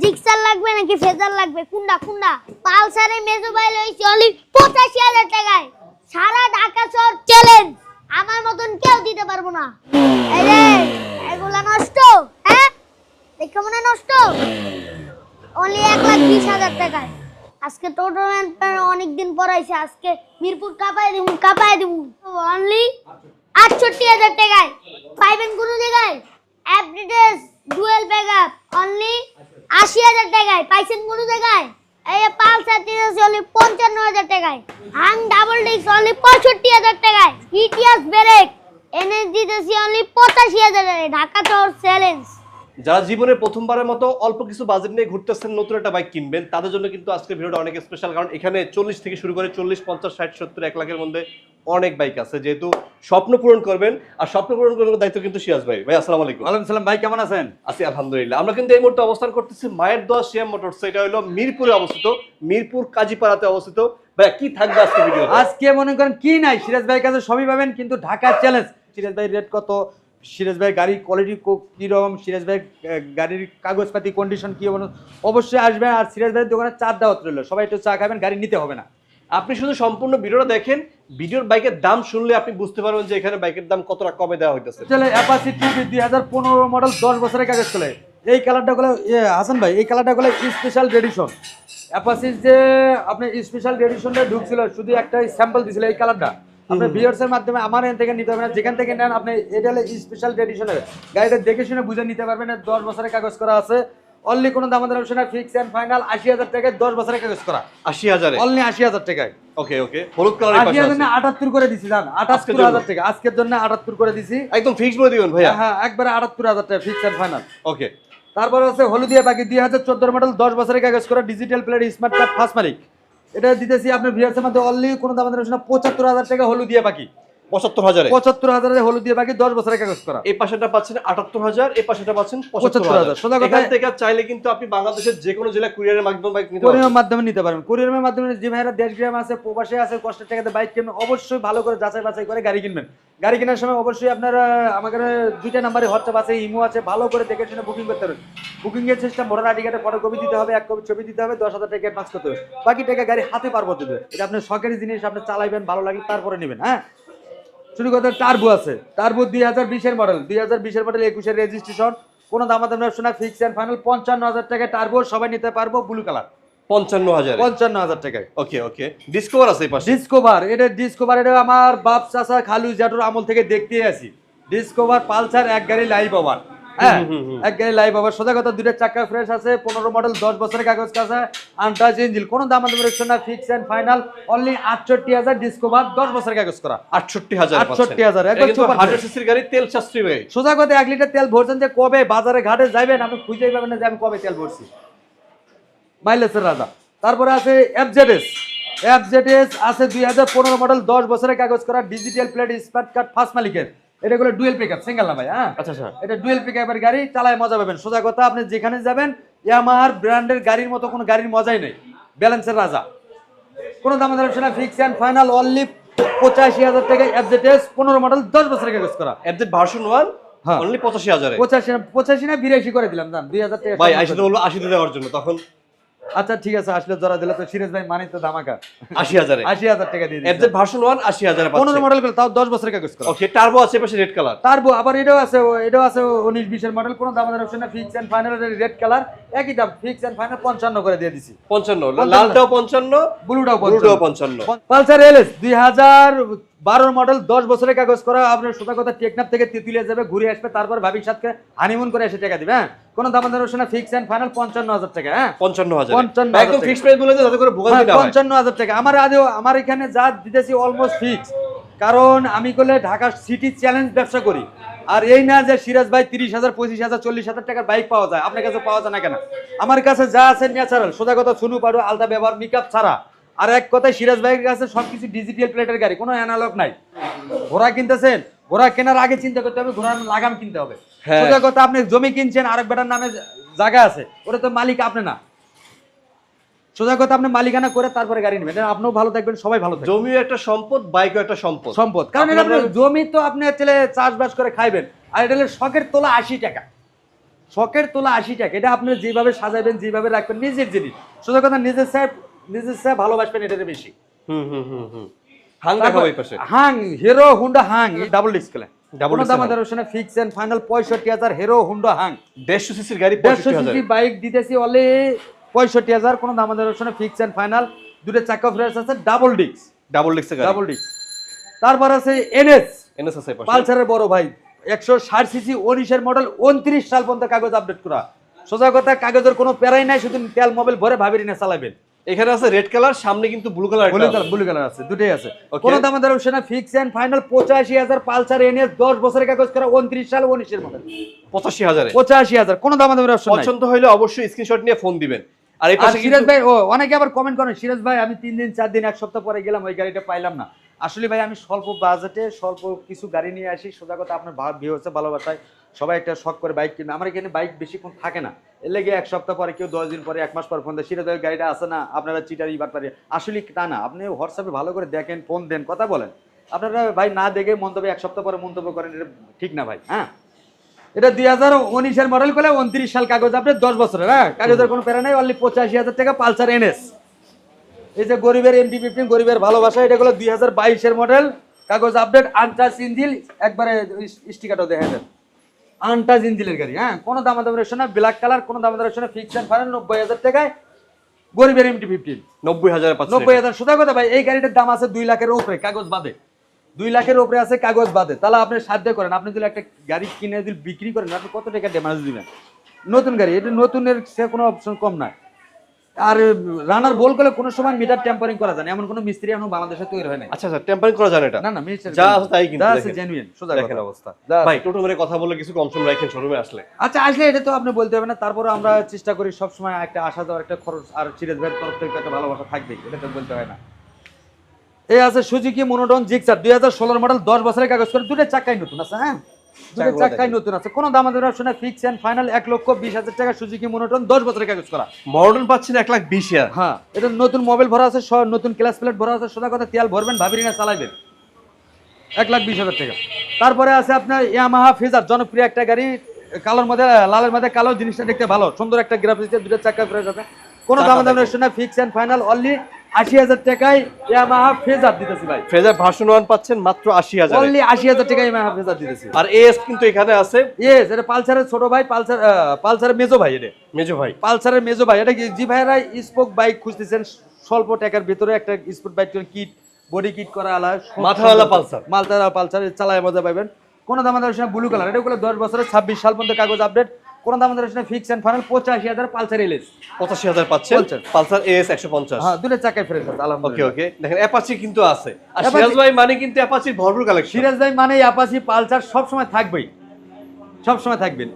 Gixxer লাগবে নাকি phasor লাগবে? কুন্ডা কুন্ডা পালসারে মেজো বাইল হয়েছে অনলি পঁচাশি হাজার টাকায়। সারা ঢাকা শহর চ্যালেঞ্জ আমার মতন কেউ দিতে পারব না। এই রে, এগুলা নষ্ট। হ্যাঁ? দেখে মনে নষ্ট। অনলি এক লাখ বিশ হাজার টাকায়। আজকে টোটামেন্ট অনেকদিন পরাইছে আজকে মিরপুর কাপায় দিব কাপায় দিব অনলি আটষট্টি হাজার টাকায়। পাইবেন কোনো জায়গায়? অ্যাপডিটেস ডুয়েল ব্যাকআপ অনলি আশি হাজার টাকায়, পাইছেন কোনো জায়গায় এই পালসার দিতেছে অনলি পঞ্চান্ন হাজার টাকায়। হাং ডাবল ডিস্ক অনলি পঁয়ষট্টি হাজার টাকায়। ইটিএস ব্রেক এনএস দিতেছি অনলি পঁচাশি হাজার টাকায়। ঢাকা শহর চ্যালেঞ্জ যারা জীবনে প্রথমবারের মতো অল্প কিছু বাজেট নিয়ে ঘুরতেছেন নতুন একটা বাইক কিনবেন তাদের জন্য কিন্তু আজকে ভিডিওটা অনেক স্পেশাল কারণ এখানে চল্লিশ থেকে শুরু করে চল্লিশ পঞ্চাশ ষাট সত্তর এক লাখের মধ্যে অনেক বাইক আছে। যেহেতু স্বপ্ন পূরণ করবেন আর স্বপ্ন পূরণ করার দায়িত্ব কিন্তু সিয়াজ ভাই। ভাই আসসালামু আলাইকুম। সালাম ভাই কেমন আছেন? আছি আলহামদুলিল্লাহ। আমরা কিন্তু এই মুহূর্তে অবস্থান করতেছি মায়ের দোয়া সিএম মোটরস এটা হলো মিরপুরে অবস্থিত মিরপুর কাজীপাড়াতে অবস্থিত। ভাই কি থাকবে আজকে ভিডিও আজকে মনে করেন কি নাই সিরাজ ভাইয়ের কাছে সবই পাবেন কিন্তু ঢাকার চ্যালেঞ্জ সিরাজ ভাই রেট কত সিরাজ ভাই গাড়ির কোয়ালিটি কীরকম সিরাজ ভাই গাড়ির কাগজপাতি কন্ডিশন কী হবে অবশ্যই আসবেন আর সিরাজ ভাইয়ের দোকানে চার দাওয়াত রইল। সবাই একটু চা খাবেন গাড়ি নিতে হবে না। আপনি শুধু সম্পূর্ণ ভিডিওটা দেখেন ভিডিওর বাইকের দাম শুনলে আপনি বুঝতে পারবেন যে এখানে বাইকের দাম কতটা কমে দেওয়া হইতেছে। চলে অ্যাপাসি টিভি দুই হাজার পনেরো মডেল দশ বছরের কাগজ চলে। এই কালারটা গুলো হাসান ভাই এই কালারটা গুলো স্পেশাল রেডিশন অ্যাপাসির যে আপনি স্পেশাল রেডিশনটা ঢুকছিল শুধু একটা স্যাম্পল দিয়েছিল এই কালারটা আপনি এর মাধ্যমে আমার এখান থেকে নিতে হবে না যেখান থেকে নেন আপনি এটা হলো স্পেশাল রেডিশনের গাড়িটা দেখে শুনে বুঝে নিতে পারবেন দশ বছরের কাগজ করা আছে। অনলি কোনো দাম ফিক্স এন্ড ফাইনাল আশি হাজার টাকায় দশ বছরের কাগজ করা। আশি হাজারে? অনলি আশি হাজার টাকায়। ওকে ওকে। হলুদ কালারের আশি হাজার আটাত্তর করে দিছি জান। আটাত্তর হাজার টাকা। আজকের জন্য আটাত্তর করে দিছি। একদম ফিক্স বলে দিবেন ভাইয়া। হ্যাঁ একবারে আটাত্তর হাজার টাকা ফিক্স এন্ড ফাইনাল ওকে। তারপর আছে হলুদিয়া বাকি দুই হাজার চোদ্দ মডেল দশ বছরের কাগজ করা digital plate smart card first মালিক। এটা দিতেছি আপনার ভিউয়ার্সের মধ্যে অনলি কোনো দাম পঁচাত্তর হাজার টাকা হলুদ দিয়ে পাখি পঁচাত্তর হাজারে। পঁচাত্তর হাজারের হলুদিয়া পাখি দশ বছরের কাগজ করা। এই পাশেটা পাচ্ছেন আটাত্তর হাজার এই পাশেটা পাচ্ছেন পঁচাত্তর হাজার। সোজা কথা- থেকে চাইলে কিন্তু আপনি বাংলাদেশের যে কোনো জেলা কুরিয়ারের মাধ্যমে বাইক নিতে পারবেন। কোরিয়ার মাধ্যমে নিতে পারবেন। কোরিয়ারের মাধ্যমে যে ভাইরা দেশ গ্রাম আছে প্রবাসে আছে কষ্টের টাকাতে বাইক কিনবেন অবশ্যই ভালো করে যাচাই বাছাই করে গাড়ি কিনবেন। গাড়ি কেনার সময় অবশ্যই আপনারা আমাদের দুইটা নাম্বারে হোয়াটসঅ্যাপ আছে ইমো আছে ভালো করে দেখে শুনে বুকিং করতে হবে। বুকিং এর সিস্টেম ভোটার আইডি কার্ডে ফটোকপি দিতে হবে এক কপি ছবি দিতে হবে দশ হাজার টাকা অ্যাডভান্স করতে হবে। বাকি টাকা গাড়ি হাতে পারব দিতে এটা আপনার শখের জিনিস আপনি চালাইবেন ভালো লাগলে তারপরে নেবেন হ্যাঁ? শুরু কথা টার্বো আছে। টার্বো দুই হাজার বিশের মডেল দুই হাজার বিশের মডেল একুশের রেজিস্ট্রেশন কোনো দাম দাম শোনা ফিক্স অ্যান্ড ফাইনাল পঞ্চান্ন হাজার টাকায় টার্বো সবাই নিতে পারব ব্লু কালার পঞ্চান্ন হাজার। পঞ্চান্ন হাজার টাকায়। ওকে ওকে ডিসকভার আছে ডিসকভার এটা ডিসকভার এটা আমার বাপ চাষা খালু জাটুর আমল থেকে দেখতে আছি ডিসকোভার পালসার এক গাড়ি লাইভ ওভার হ্যাঁ লাইভ সোজা কথা চাকা ফ্রেশ আছে পনেরো মডেল দশ বছরের কাগজ কাছে আনটাচ ইঞ্জিল কোনো দাম আমাদের না ফিক্স অ্যান্ড ফাইনাল অনলি আটষট্টি হাজার ডিসকভার দশ বছরের কাগজ করা। আটষট্টি হাজার 68,000 একবার super হান্ড্রেড সিসির গাড়ি তেল সাশ্রয়ী ভাই। সোজা কথা এক লিটার তেল ভরছেন যে কবে বাজারে ঘাটে যাবেন আপনি খুঁজেই পাবেন না যে আমি কবে তেল ভরছি। মাইলেজের রাজা। তারপরে আছে এফজেডএস এফজেডএস আছে দুই হাজার পনেরো মডেল দশ বছরের কাগজ করা digital plate smart card first মালিকের। এটা গুলো ডুয়েল পিক আপ সিঙ্গেল না ভাই হ্যাঁ? আচ্ছা আচ্ছা। এটা ডুয়েল পিক আপের গাড়ি চালায় মজা পাবেন। সোজা কথা আপনি যেখানে যাবেন ইয়ামাহার ব্র্যান্ডের গাড়ির মতো কোনো গাড়ির মজাই নেই। ব্যালেন্সের রাজা। কোনো দাম দর না ফিক্স অ্যান্ড ফাইনাল অনলি পঁচাশি হাজার টাকা এফজেডএস পনেরো মডেল দশ বছরের কাগজ করা। অ্যাপডেট ভার্সন ওয়ান হ্যাঁ। অনলি পঁচাশি হাজারে। পঁচাশি না পঁচাশি না বিরাশি করে দিলাম দাম দুই হাজার টাকা। ভাই আশি। বলব আশিতে দেওয়ার জন্য তখন আচ্ছা ঠিক আছে আসলে জরা দিলে তো সিরিজ ভাই মানি তো দামাকা আশি হাজারে। আশি হাজার টাকা দিয়ে অ্যাপডেট ভার্সন ওয়ান আশি হাজারে পনেরো মডেল করে তাও দশ বছরের কাগজ করা। ওকে টার্বো আছে পাশে রেড কালার তারপর আবার এটাও আছে এটাও আছে উনিশ বিশের মডেল কোনো দাম আমাদের অপশন না fix and final red colour একই দাম ফিক্স অ্যান্ড ফাইনাল পঞ্চান্ন করে দিয়ে দিছি। পঞ্চান্ন পঞ্চান্ন। লালটাও পঞ্চান্ন ব্লুটাও ব্লুটাও পঞ্চান্ন। পালসার এলএস দুই হাজার বারোর মডেল দশ বছরের কাগজ করা আপনার সোজা কথা টেকনাফ থেকে তেতুলিয়া যাবে ঘুরে আসবে তারপর ভাবির সাথে হানিমুন করে এসে টাকা দিবে হ্যাঁ? কোনো দাম আমাদের অপশন ফিক্স অ্যান্ড ফাইনাল পঞ্চান্ন হাজার টাকা হ্যাঁ? পঞ্চান্ন হাজার। পঞ্চান্ন একদম হাজার প্রাইস বলে যাতে করে ভোগান্তি হ্যাঁ, পঞ্চান্ন হাজার টাকা। আমার আজও আমার এখানে যা দিতেছি অলমোস্ট ফিক্স কারণ আমি করলে ঢাকা সিটি চ্যালেঞ্জ ব্যবসা করি। আর এই না যে সিরাজ ভাই তিরিশ হাজার পঁচিশ হাজার চল্লিশ হাজার টাকার বাইক পাওয়া যায় আপনার কাছে পাওয়া যায় না কেন? আমার কাছে যা আছে ন্যাচারাল সোজা কথা শুনু পারো আলতা ব্যবহার মেকআপ ছাড়া। আর এক কথায় সিরাজ ভাইয়ের কাছে সবকিছু ডিজিটাল প্লেটের গাড়ি কোনো অ্যানালগ নাই। ঘোড়া কিনতেছেন ঘোড়া কেনার আগে চিন্তা করতে হবে ঘোড়ার লাগাম কিনতে হবে। হ্যাঁ। সোজা কথা আপনি জমি কিনছেন আরেক বেটার নামে জায়গা আছে ওটা তো মালিক আপনি না। সোজা কথা আপনি মালিকানা করে তারপরে গাড়ি নেবেন। আপনিও ভালো থাকবেন সবাই ভালো থাকবেন। জমিও একটা সম্পদ বাইকও একটা সম্পদ। সম্পদ। কারণ এটা জমি তো আপনি ছেলে চাষবাস করে খাইবেন আর এটা হলো শখের তোলা আশি টাকা। শখের তোলা আশি টাকা এটা আপনি যেভাবে সাজাবেন যেভাবে রাখবেন নিজের জিনিস। সোজা কথা নিজের সাহেব নিজের সাহেব ভালোবাসবেন এটাতে বেশি। হুম হুম হুম হুম। হাং দেখাবো এই পাশে। হাং হিরো হুন্ডা হাং ডাবল ডিসপ্লে ডাবল আমাদের ওখানে ফিক্স এন্ড ফাইনাল পঁয়ষট্টি হাজার হিরো হুন্ডা হাং। দেড়শো সিসির গাড়ি দেড়শো পঁয়ষট্টি হাজার। সিসি বাইক দিতেছি আমাদের ওখানে ফিক্স এন্ড ফাইনাল দুটো চাকা ফ্রেশ আছে ডাবল ডিস্ক ডাবল ডিক্সের গাড়ি। ডাবল তারপর আছে এনএস এনএস আছে এই পালসারের বড় ভাই একশো ষাট সিসি উনিশের মডেল উনত্রিশ সাল পর্যন্ত কাগজ আপডেট করা। সোজা কথা কাগজের কোনো প্যারাই নাই শুধু তেল মোবাইল ভরে ভাবিরি না চালাবেন। এখানে আছে রেড কালার সামনে কিন্তু blue colour blue colour blue colour আছে দুটোই আছে। কোন দাম আমাদের অপশন ফিক্স এন্ড ফাইনাল পঁচাশি হাজার পালসার এনএস দশ বছরের কাগজ করা উনত্রিশ সাল উনিশের মডেল পঁচাশি হাজারে। পঁচাশি হাজার কোন দাম আমাদের অপশন নাই। পছন্দ হলে অবশ্যই স্ক্রিনশট নিয়ে ফোন দিবেন। আর এই পাশে সিরাজ ভাই ও অনেকে আবার কমেন্ট করেন সিরাজ ভাই আমি তিন দিন চার দিন এক সপ্তাহ পরে গেলাম ওই গাড়িটা পাইলাম না। আসলে ভাই আমি স্বল্প বাজেটে স্বল্প কিছু গাড়ি নিয়ে আসি সোজা কথা আপনার ভিউ হচ্ছে ভালোবাসায়। সবাই একটা শখ করে বাইক কিনবে আমার এখানে বাইক বেশিক্ষণ থাকে না। এর লেগে এক সপ্তাহ পরে কেউ দশ দিন পরে এক মাস পর ফোন দেয় ভাই, গাড়িটা আসে না? আপনারা চিটারি বাটপারি আসলে তা না। আপনি হোয়াটসঅ্যাপে ভালো করে দেখেন ফোন দেন, কথা বলেন। আপনারা ভাই না দেখে মন্তব্য এক সপ্তাহ পরে মন্তব্য করেন, এটা ঠিক না ভাই হ্যাঁ? এটা দুই হাজার উনিশের মডেল করলে উনত্রিশ সাল কাগজ, আপনি দশ বছরের হ্যাঁ? কাগজের কোনো প্যারা নেই অনলি পঁচাশি হাজার টাকা পালসার এনএস। এই যে গরিবের এমটি ফিফটিন গরিবের ভালোবাসা, এটা হলো দুই হাজার বাইশের মডেল কাগজ আপডেট আনটাচ ইঞ্জিল একবারে স্টিকারটাও দেখা দেন আনটাচ ইঞ্জিলের গাড়ি হ্যাঁ? কোনো দামা দামের রেশনে ব্ল্যাক কালার কোনো দামা দামের রেশনে ফিক্স অ্যান্ড ফাইনাল নব্বই হাজার টাকায় গরিবের এমটি ফিফটিন নব্বই হাজার নব্বই হাজার সোজা কথা ভাই এই গাড়িটার দাম আছে দুই লাখের উপরে কাগজ বাদে। দুই লাখের উপরে আছে কাগজ বাদে। তাহলে আপনি সাধ্য করেন আপনি যদি একটা গাড়ি কিনে যদি বিক্রি করেন আপনি কত টাকা ড্যামেজ দিবেন? নতুন গাড়ি এটা নতুনের সে কোনো অপশন কম নাই। আর রানার বল করলে কোনো সময় মিটার টেম্পারিং করা যায় না। এমন কোনো মিস্ত্রি এখন বাংলাদেশে তৈরি হয় না আচ্ছা আচ্ছা টেম্পারিং করা জানে এটা? না না মিস্ত্রি যা আছে তাই কিন্তু আছে জেনুইন সোজা দেখেন। অবস্থা। ভাই। টোটো মেরে কথা বলে কিছু কম সম রাখেন শোরুমে আসলে। আচ্ছা আসলে এটা তো আপনি বলতে হবে না। তারপরে আমরা চেষ্টা করি সবসময় একটা আশা দেওয়ার একটা খরচ। আর সিরিয়াস ভাইয়ের তরফ থেকে একটা ভালোবাসা থাকবে এটা তো বলতে হয় না। এই আছে সুজুকি মনোটন জিক্সার দুই হাজার ষোলোর মডেল দশ বছরের কাগজ করে দুটো চাকাই নতুন আছে হ্যাঁ? দুটো চাকাই নতুন আছে কোনো দাম আমাদের শুনে ফিক্স এন্ড ফাইনাল এক লক্ষ বিশ হাজার টাকা সুজুকি মনোটন দশ বছরের কাগজ করা। পাচ্ছেন এক লাখ বিশ হাজার। হ্যাঁ এটা নতুন মোবাইল ভরা আছে নতুন ক্লাস প্লেট ভরা আছে সোজা কথা তেল ভরবেন ভাবিরি না চালাইবেন। এক লাখ বিশ হাজার টাকা। তারপরে আছে আপনার ইয়ামাহা ফিজার জনপ্রিয় একটা গাড়ি কালোর মধ্যে লালের মধ্যে কালো জিনিসটা দেখতে ভালো সুন্দর একটা গ্রাফিক্স দুটো চাকা ফ্রেশ আছে কোনো দাম দাম ফিক্স এন্ড ফাইনাল অনলি আশি হাজার টাকায় ইয়ামাহা ফেজার দিতেছি ভাই। ফ্রেজার ভার্সন ওয়ান পাচ্ছেন মাত্র আশি হাজার। অনলি আশি হাজার টাকায় ইয়ামাহা ফেজার দিতেছি। আর এস কিন্তু এখানে আছে। ইয়েস এটা পালসারের ছোট ভাই পালসার পালসারের মেজো ভাই এটা। মেজো ভাই। পালসারের মেজো ভাই এটা কি জি ভাইরা স্পোক বাইক খুঁজতেছেন? স্বল্প টাকার ভিতরে একটা sport bike kit body kit করা আলা মাথাওয়ালা পালসার। পালসার চালায় মজা পাবেন কোন দাম আমাদের ব্লু কালার এটা গুলো দশ বছরের ছাব্বিশ সাল পর্যন্ত কাগজ আপডেট কোন দাম আমাদের ফিক্স এন্ড ফাইনাল পঁচাশি হাজার পালসার এলএস। পঁচাশি হাজার পাচ্ছেন? পালসার। এস একশো পঞ্চাশ। হ্যাঁ দুটো চাকায় ফ্রেশ আছে ওকে ওকে। দেখেন অ্যাপাচি কিন্তু আছে। আর সিরাজ ভাই মানে কিন্তু অ্যাপাচির ভরপুর কালেকশন সিরাজ ভাই মানে অ্যাপাচি পালসার সবসময় থাকবেই। সবসময় থাকবেন।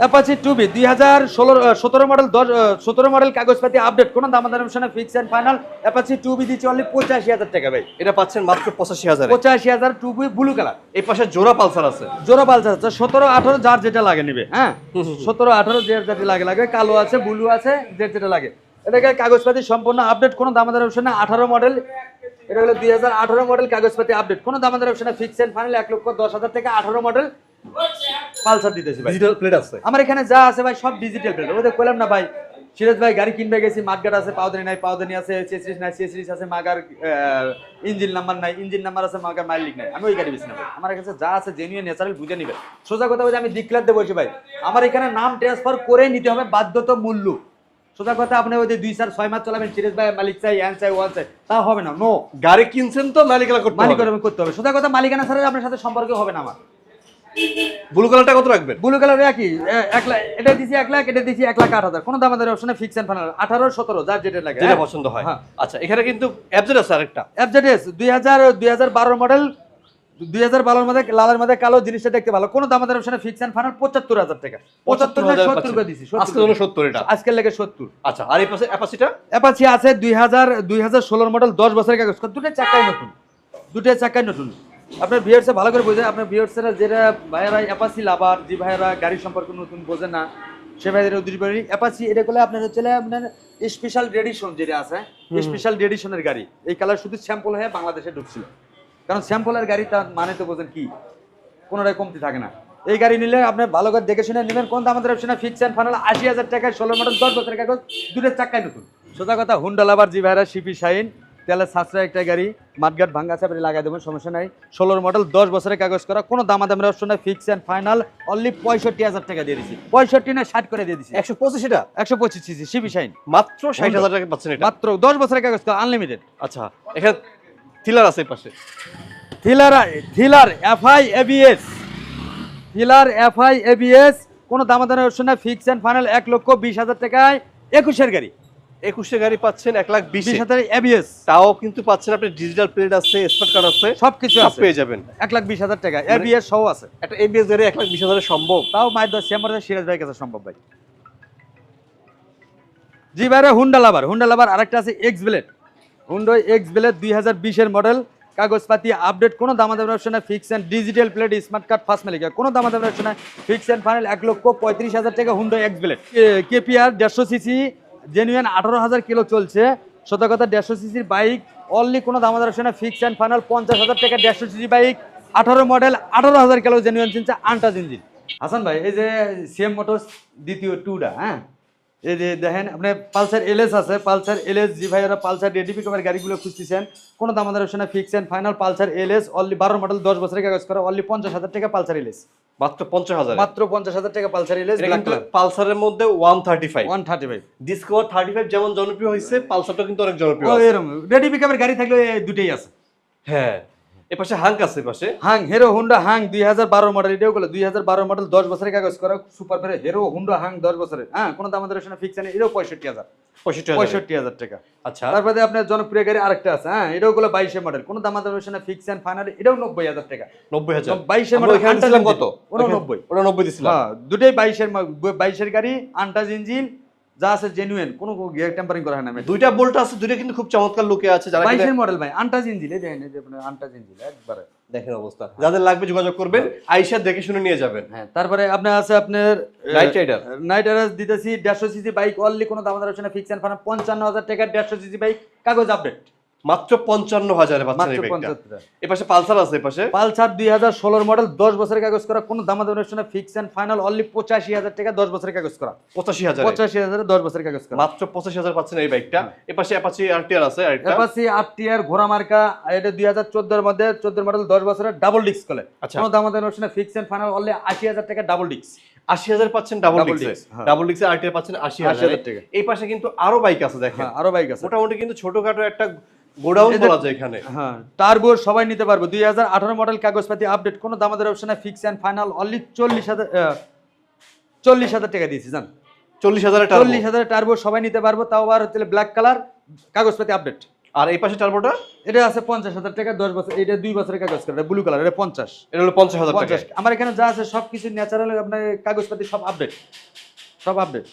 অ্যাপাচি টু বি দুই হাজার ষোলো সতেরো মডেল দশ সতেরো মডেল কাগজপাতি আপডেট কোনো দাম আমাদের fix and final Apache two B দিচ্ছে অনলি পঁচাশি হাজার টাকা ভাই। এটা পাচ্ছেন মাত্র পঁচাশি হাজার। পঁচাশি হাজার টু বি ব্লু কালার এই পাশে জোড়া পালসার আছে। জোড়া পালসার আছে। সতেরো আঠারো যার যেটা লাগে নিবে হ্যাঁ? সতেরো আঠারো যে যেটা লাগে লাগে। কালো আছে ব্লু আছে যে যেটা লাগে। এটাকে কাগজপাতি সম্পূর্ণ আপডেট কোনো দামাদার অপশনে আঠারো মডেল এটা হলো দুই হাজার আঠারো মডেল কাগজপাতি আপডেট কোনো দামাদার অপশনে ফিক্স এন্ড ফাইনাল এক লক্ষ দশ হাজার থেকে আঠারো মডেল পালসার দিতেছি ভাই। ডিজিটাল প্লেট আছে। আমার এখানে যা আছে ভাই সব ডিজিটাল প্লেট ওদের কইলাম না ভাই সিরাজ ভাই গাড়ি কিনবে গেছি মাঠগাট আছে পাউদানি নাই পাউদানি আছে নাই আছে মাগার ইঞ্জিন নাম্বার নাই ইঞ্জিন নাম্বার আছে মাগার মাইলিক নাই। আমি ওই গাড়ি বেশি না আমার কাছে যা আছে জেনুইন ন্যাচারাল বুঝে নিবে সোজা কথা বলছি আমি ডিক্লার দেবো ভাই আমার এখানে নাম ট্রান্সফার করে নিতে হবে বাধ্যতামূল্য। সোজা কথা আপনি ওই যে দুই চার ছয় মাস চলাবেন সিরাজ ভাই মালিক চাই অ্যান চাই ওয়ান চাই তা হবে না নো গাড়ি কিনছেন তো মালিকানা করতে করতে হবে। সোজা কথা মালিকানা ছাড়া আপনার সাথে সম্পর্ক হবে না আমার। ব্লু কালারটা কত রাখবেন? ব্লু কালার একই এক লাখ এটা দিছি এক লাখ এটা দিছি এক লাখ আট হাজার। কোনো দাম আমাদের অপশনে ফিক্স এন্ড ফাইনাল আঠারো সতেরো যার যেটা লাগে। যেটা পছন্দ হয়। হ্যাঁ। আচ্ছা এখানে কিন্তু অ্যাবজেট আছে আরেকটা। এফজেডএস দুই হাজার দুই হাজার বারো মডেল দুই হাজার বারোর মধ্যে লালের মধ্যে কালো জিনিসটা দেখতে ভালো। কোনো দাম আমাদের অপশনে ফিক্স এন্ড ফাইনাল পঁচাত্তর হাজার টাকা। পঁচাত্তর না 75,000 সত্তর করে দিছি আজকে সত্তর এটা। আজকের লেগে সত্তর। আচ্ছা আর এই পাশে অ্যাপাচিটা অ্যাপাচি আছে দুই হাজার দুই হাজার ষোলোর মডেল দশ বছরের কাগজ। দুটো চাকাই নতুন। দুটো চাকাই নতুন। আপনার ভিউয়ার্সে ভালো করে বোঝে আপনার ভিউয়ার্সেরা যেটা ভাইয়েরা অ্যাপাচি লাভার যে ভাইয়েরা গাড়ি সম্পর্কে নতুন বোঝে না সে ভাইদের উদ্দেশ্য করি অ্যাপাচি এটা করলে আপনার হচ্ছে আপনার স্পেশাল রেডিশন যেটা আছে স্পেশাল রেডিশনের গাড়ি। এই কালার শুধু স্যাম্পল হয়ে বাংলাদেশে ঢুকছিল। কারণ স্যাম্পলের গাড়ি তার মানে তো বোঝেন কি? কোনোটাই কমতি থাকে না। এই গাড়ি নিলে আপনি ভালো করে দেখে শুনে নেবেন কোন আমাদের অপশনে ফিক্স অ্যান্ড ফাইনাল আশি হাজার টাকায় ষোলো মডেল দশ বছরের কাগজ দুটোর চাক্কায় নতুন। সোজা কথা হুন্ডা লাভার জি ভাইরা সিপি শাইন তেলের সাশ্রয় একটা গাড়ি মাঠঘাট ভাঙ্গা চাপড়ি লাগাই দেবেন সমস্যা নাই। ষোলোর মডেল দশ বছরের কাগজ করা কোনো দামাদামের অপশন নাই ফিক্স অ্যান্ড ফাইনাল অনলি পঁয়ষট্টি হাজার টাকা দিয়ে দিচ্ছি পঁয়ষট্টি না ষাট করে দিয়ে দিচ্ছি একশো পঁচিশটা? একশো পঁচিশ সিসি সিপি শাইন। মাত্র ষাট হাজার টাকা পাচ্ছেন মাত্র দশ বছরের কাগজ করা আনলিমিটেড আচ্ছা এখানে থ্রিলার আছে পাশে। Thriller thriller FI ABS. Thriller FI ABS কোনো দামাদামের অপশন নাই ফিক্স অ্যান্ড ফাইনাল এক লক্ষ বিশ হাজার টাকায় একুশের গাড়ি। একুশে গাড়ি পাচ্ছেন এক লাখ বিশ। হাজার এবিএস তাও কিন্তু পাচ্ছেন আপনি ডিজিটাল প্লেট আছে স্মার্ট কার্ড আছে সবকিছু সব পেয়ে যাবেন। এক লাখ বিশ হাজার টাকা। এবিএস সহ আছে। একটা এবিএস গাড়ি এক লাখ বিশ হাজারে সম্ভব। তাও মায়ের দশ চেম্বার সিরাজ ভাই কাছে সম্ভব ভাই। জি ভাইরা হুন্ডা লাভার হুন্ডা লাভার আরেকটা আছে X blade Honda X blade দুই হাজার বিশের মডেল কাগজপাতি আপডেট কোনো দামাদামের অপশনে fix and digital plate smart card first মালিকা। কোনো দামাদামের অপশনে ফিক্স অ্যান্ড ফাইনাল এক লক্ষ পঁয়ত্রিশ হাজার টাকা হুন্ডো এক্স ব্লেড কেপিআর দেড়শো সিসি জেনুইন আঠারো হাজার কিলো চলছে। সতর্কতা দেড়শো সিসির বাইক অনলি কোনো দাম আদার না ফিক্স অ্যান্ড ফাইনাল পঞ্চাশ হাজার টাকা দেড়শো সিসি বাইক আঠারো মডেল আঠারো হাজার কিলো জেনুইন চিনছে আনটা ইঞ্জিন হাসান ভাই, এই যে সিএম মোটরস দ্বিতীয় টুটা হ্যাঁ? এই যে দেখেন আপনি পালসার এলএস আছে পালসার এলএস জি ভাইয়ারা পালসার রেডি পিকআপের গাড়িগুলো খুঁজতেছেন। কোনো দাম আমাদের অপশনে fix and final Pulsar LS only বারো মডেল দশ বছরের কাগজ করা অনলি পঞ্চাশ হাজার টাকা পালসার এলএস। মাত্র পঞ্চাশ হাজার? মাত্র পঞ্চাশ হাজার টাকা পালসার এলএস পালসারের মধ্যে one thirty five one thirty five Discover thirty five যেমন জনপ্রিয় হয়েছে পালসারটা কিন্তু অনেক জনপ্রিয় আছে। এরকম রেডি পিকআপের গাড়ি থাকলে দুটেই আছে। হ্যাঁ। এ পাশে হাঙ্ক আছে পাশে। হাং হিরো হুন্ডা হাং দুই হাজার বারো মডেল এটাও গুলো দুই হাজার বারো মডেল দশ বছরের কাগজ করা সুপার ফেরে হিরো হুন্ডা হাং দশ বছরের। হ্যাঁ কোনো দাম আমাদের অপশনে ফিক্স নেই এটাও পঁয়ষট্টি হাজার। পঁয়ষট্টি হাজার। টাকা। আচ্ছা। তারপরে আপনার জনপ্রিয় গাড়ি আরেকটা আছে হ্যাঁ এটাও গুলো বাইশে মডেল কোনো দাম আমাদের অপশনে ফিক্স এন্ড ফাইনাল এটাও নব্বই হাজার টাকা। নব্বই হাজার। আমরা মডেল কত? ওটা নব্বই। ওটা নব্বই দিছিলাম। হ্যাঁ দুটোই বাইশের বাইশের গাড়ি আন্টাজ ইঞ্জিন যা আছে জেনুইন কোন গিয়ার টেম্পারিং করা হয় না দুইটা বোল্ট আছে দুইটা কিন্তু খুব চমৎকার লোকে আছে যারা বাইশের মডেল ভাই আন্টাজ ইঞ্জিন এই দেখেন এই যে আন্টাজ ইঞ্জিন একবারে। দেখেন অবস্থা। যাদের লাগবে যোগাযোগ করবেন আইসা দেখে শুনে নিয়ে যাবেন। হ্যাঁ তারপরে আপনার আছে আপনার নাইট রাইডার নাইট রাইডার দিতেছি দেড়শো সিসি বাইক অনলি কোনো দাম অপশনে ফিক্স এন্ড ফাইনাল পঞ্চান্ন হাজার টাকা দেড়শো সিসি বাইক কাগজ আপডেট মাত্র পঞ্চান্ন হাজারে পালসার আছে পালসার দুই হাজার ষোলোর মডেল দশ বছরের কাগজ করা কোনো অপশনে ফিক্স এন্ড ফাইনাল অনলি পঁচাশি হাজার টাকা দশ বছরের কাগজ করা। পঁচাশি হাজার? পঁচাশি হাজারে দশ বছরের কাগজ করা। মাত্র পঁচাশি হাজার পাচ্ছেন এই বাইকটা অ্যাপাচি আরটিআর আছে ঘোড়া মার্কা এটা দুই হাজার চোদ্দোর মধ্যে চোদ্দোর মডেল দশ বছরের ডাবল ডিস্ক করে। আচ্ছা। কোনো অপশনে ফিক্স এন্ড ফাইনাল অনলি আশি হাজার টাকা ডাবল ডিস্ক আশি হাজার পাচ্ছেন ডাবল ডিক্সে হ্যাঁ। ডাবল ডিক্সে আরটিআর পাচ্ছেন আশি হাজার। টাকা। এই পাশে কিন্তু আরও বাইক আছে দেখেন। হ্যাঁ আরও বাইক আছে। মোটামুটি কিন্তু ছোটখাটো একটা গোডাউন বলা যায় এখানে। হ্যাঁ টার্বো সবাই নিতে পারব। দুই হাজার আঠারো মডেল কাগজপাতি আপডেট কোনো দামাদের অপশনে ফিক্স অ্যান্ড ফাইনাল অনলি চল্লিশ হাজার চল্লিশ হাজার টাকা দিয়েছি জান। চল্লিশ হাজারের চল্লিশ হাজার টার্বো সবাই নিতে পারব তাও আবার হচ্ছে ব্ল্যাক কালার কাগজপাতি আপডেট আর এই পাশে টার্বোটা এটা আছে পঞ্চাশ হাজার টাকা দশ বছর এটা দুই বছরের কাগজ করে ব্লু কালার এটা পঞ্চাশ। এটা হলো পঞ্চাশ হাজার পঞ্চাশ। আমার এখানে যা আছে সব কিছু ন্যাচারাল আপনার কাগজপাতি সব আপডেট সব আপডেট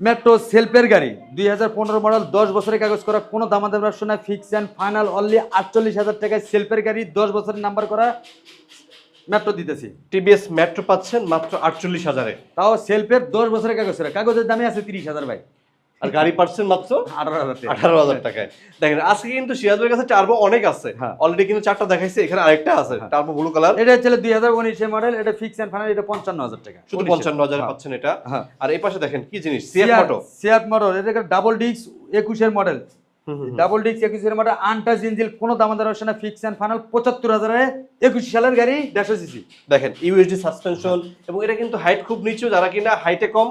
মেট্রো সেলফের গাড়ি। দুই হাজার পনেরো মডেল দশ বছরের কাগজ করা কোনো দামাদাম না ফিক্স অ্যান্ড ফাইনাল অনলি আটচল্লিশ হাজার টাকায় সেলফের গাড়ি দশ বছরের নাম্বার করা মেট্রো দিতেছি। টিভিএস মেট্রো পাচ্ছেন মাত্র আটচল্লিশ হাজারে। তাও সেলফের দশ বছরের কাগজ করা। কাগজের দামে আছে তিরিশ হাজার ভাই। আর গাড়ি পাচ্ছেন মাত্র আঠারো হাজার টাকায়। দেখেন আজকে কিন্তু সিরাজের কাছে টার্বো অনেক আছে। হ্যাঁ। অলরেডি কিন্তু চারটা দেখাইছে এখানে আরেকটা আছে টার্বো ব্লু কালার এটা হচ্ছে দুই হাজার উনিশের মডেল এটা ফিক্স ফাইনাল এটা পঞ্চান্ন হাজার টাকা। শুধু পঞ্চান্ন হাজারে হ্যাঁ। পাচ্ছেন এটা। হ্যাঁ। আর এই পাশে দেখেন কি জিনিস? এটা ডাবল ডিস্ক একুশের মডেল ডাবল ডিস্ক একুশের মডেল আনটাচ ইঞ্জিল কোনো দামাদার অপশন ফিক্স অ্যান্ড ফাইনাল পঁচাত্তর হাজারে একুশ সালের গাড়ি দেড়শো সিসি দেখেন ইউএসডি সাসপেনশন এবং এটা কিন্তু হাইট খুব নিচু যারা কিনা হাইটে কম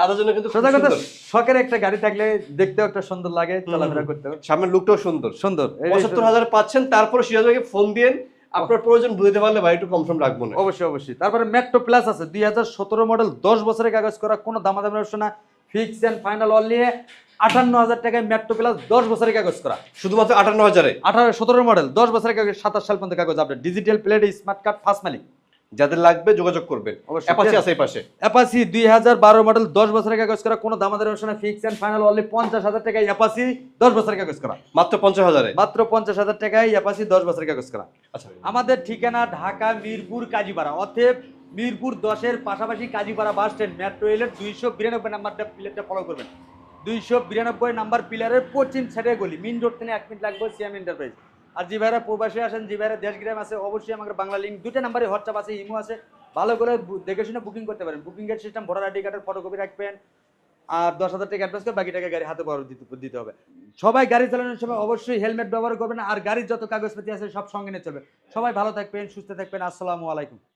তাদের জন্য কিন্তু সোজা কথা শখের একটা গাড়ি থাকলে দেখতেও একটা সুন্দর লাগে চলাফেরা সামনের লুকটাও সুন্দর। সুন্দর। পঁচাত্তর হাজার পাচ্ছেন তারপর সিরাজ ভাইকে ফোন আপনার প্রয়োজন বুঝতে পারলে ভাই একটু রাখব না। অবশ্যই অবশ্যই। তারপরে মেট্রো প্লাস আছে দুই হাজার সতেরো মডেল দশ বছরের কাগজ করা কোনো দামাদামের অপশন না। ফিক্স অ্যান্ড ফাইনাল অনলি আটান্ন হাজার টাকায় মেট্রো প্লাস দশ বছরের কাগজ করা। শুধুমাত্র আটান্ন হাজারে? আঠারো সতেরো মডেল দশ বছরের কাগজ সাতাশ সাল পর্যন্ত কাগজ update digital plate smart card first মালিক। যাদের লাগবে যোগাযোগ করবেন। অ্যাপাচি আছে। পাশে। অ্যাপাসি দুই হাজার বারো মডেল দশ বছরের কাগজ করা কোনো দামাদের অপশনে ফিক্স অ্যান্ড ফাইনাল অনলি পঞ্চাশ হাজার টাকায় দশ বছরের কাগজ করা। মাত্র পঞ্চাশ হাজারে। মাত্র পঞ্চাশ হাজার টাকায় দশ বছরের কাগজ করা। আচ্ছা। আমাদের ঠিকানা ঢাকা মিরপুর কাজীপাড়া। অতএব মিরপুর দশের পাশাপাশি কাজীপাড়া বাস স্ট্যান্ড মেট্রো রেলের দুইশো বিরানব্বই নাম্বারটা প্লেটটা ফলো করবেন। দুইশো বিরানব্বই নাম্বার পিলারের পশ্চিম সাইডে গলি। মিন রোড থেকে এক মিনিট লাগবে সিএম এন্টারপ্রাইজ আর যে ভাইরা প্রবাসী আসেন যে ভাইরা দেশ গ্রাম আছে, অবশ্যই আমাদের বাংলা লিঙ্ক দুটো নাম্বারে হোয়াটসঅ্যাপ আছে, ইমো আছে। ভালো করে দেখে শুনে বুকিং করতে পারেন। বুকিং এর সিস্টেম ভোটার আইডি কার্ডের ফটোকপি রাখবেন, আর দশ হাজার টাকা অ্যাডভান্স বাকি টাকা গাড়ি হাতে পাওয়ার দিতে দিতে হবে। সবাই গাড়ি চালানোর সময় অবশ্যই হেলমেট ব্যবহার করবেন, আর গাড়ির যত কাগজপাতি আছে সব সঙ্গে নিয়ে চলবে সবাই ভালো থাকবেন, সুস্থ থাকবেন, আসসালামু আলাইকুম।